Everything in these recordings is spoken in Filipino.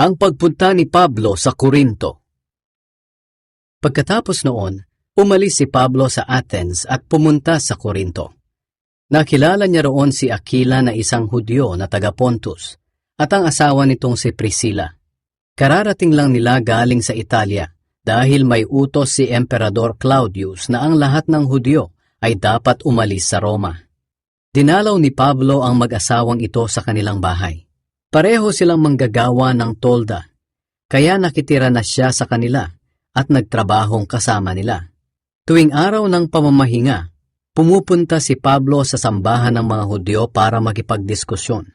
Ang pagpunta ni Pablo sa Korinto Pagkatapos noon, umalis si Pablo sa Athens at pumunta sa Korinto. Nakilala niya roon si Aquila na isang Hudyo na taga Pontus at ang asawa nitong si Priscilla. Kararating lang nila galing sa Italia dahil may utos si Emperador Claudius na ang lahat ng Hudyo ay dapat umalis sa Roma. Dinalaw ni Pablo ang mag-asawang ito sa kanilang bahay. Pareho silang manggagawa ng tolda, kaya nakitira na siya sa kanila at nagtrabahong kasama nila. Tuwing araw ng pamamahinga, pumupunta si Pablo sa sambahan ng mga Hudyo para makipagdiskusyon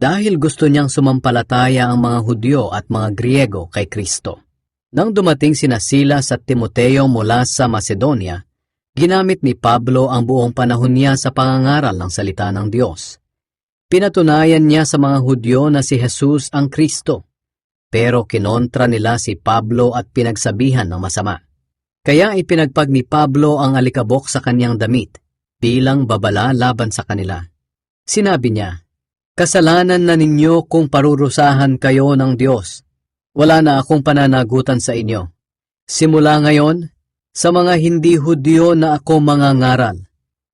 dahil gusto niyang sumampalataya ang mga Hudyo at mga Griego kay Kristo. Nang dumating sina Silas at Timoteo mula sa Macedonia, ginamit ni Pablo ang buong panahon niya sa pangangaral ng salita ng Diyos. Pinatunayan niya sa mga Hudyo na si Jesus ang Kristo, pero kinontra nila si Pablo at pinagsabihan ng masama. Kaya ipinagpag ni Pablo ang alikabok sa kanyang damit bilang babala laban sa kanila. Sinabi niya, Kasalanan na ninyo kung parurusahan kayo ng Diyos. Wala na akong pananagutan sa inyo. Simula ngayon, sa mga hindi Hudyo na ako mangangaral.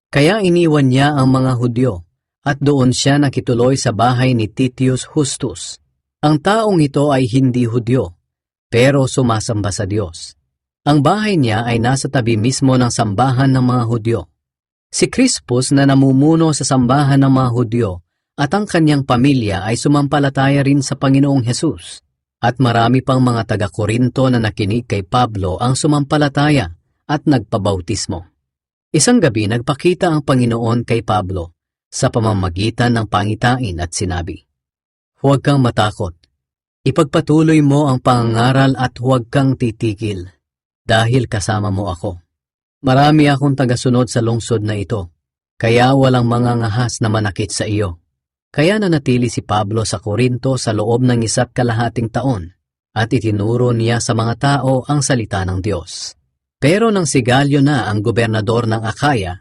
Kaya iniwan niya ang mga Hudyo at doon siya nakituloy sa bahay ni Titius Justus. Ang taong ito ay hindi Hudyo, pero sumasamba sa Diyos. Ang bahay niya ay nasa tabi mismo ng sambahan ng mga Hudyo. Si Crispus na namumuno sa sambahan ng mga Hudyo at ang kanyang pamilya ay sumampalataya rin sa Panginoong Hesus. At marami pang mga taga-Korinto na nakinig kay Pablo ang sumampalataya at nagpabautismo. Isang gabi nagpakita ang Panginoon kay Pablo sa pamamagitan ng pangitain at sinabi, Huwag kang matakot. Ipagpatuloy mo ang pangangaral at huwag kang titigil, dahil kasama mo ako. Marami akong tagasunod sa lungsod na ito, kaya walang mga ngahas na manakit sa iyo. Kaya nanatili si Pablo sa Korinto sa loob ng isa't kalahating taon at itinuro niya sa mga tao ang salita ng Diyos. Pero nang si Galyo na ang gobernador ng Akaya,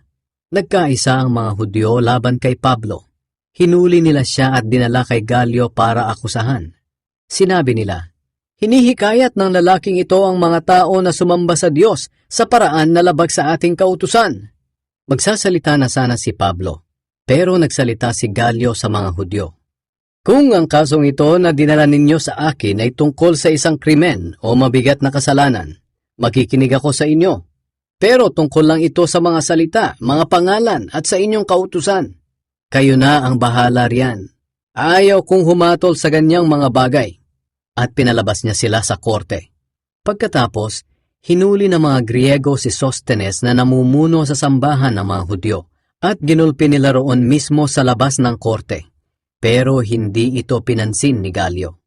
nagkaisa ang mga Hudyo laban kay Pablo. Hinuli nila siya at dinala kay Galyo para akusahan. Sinabi nila, Hinihikayat ng lalaking ito ang mga tao na sumamba sa Diyos sa paraan na labag sa ating kautusan. Magsasalita na sana si Pablo, pero nagsalita si Galyo sa mga Hudyo. Kung ang kasong ito na dinala ninyo sa akin ay tungkol sa isang krimen o mabigat na kasalanan, makikinig ako sa inyo. Pero tungkol lang ito sa mga salita, mga pangalan at sa inyong kautusan. Kayo na ang bahala riyan. Ayaw kong humatol sa ganyang mga bagay. At pinalabas niya sila sa korte. Pagkatapos, hinuli ng mga Griego si Sostenes na namumuno sa sambahan ng mga Hudyo at ginulpi nila roon mismo sa labas ng korte. Pero hindi ito pinansin ni Galyo.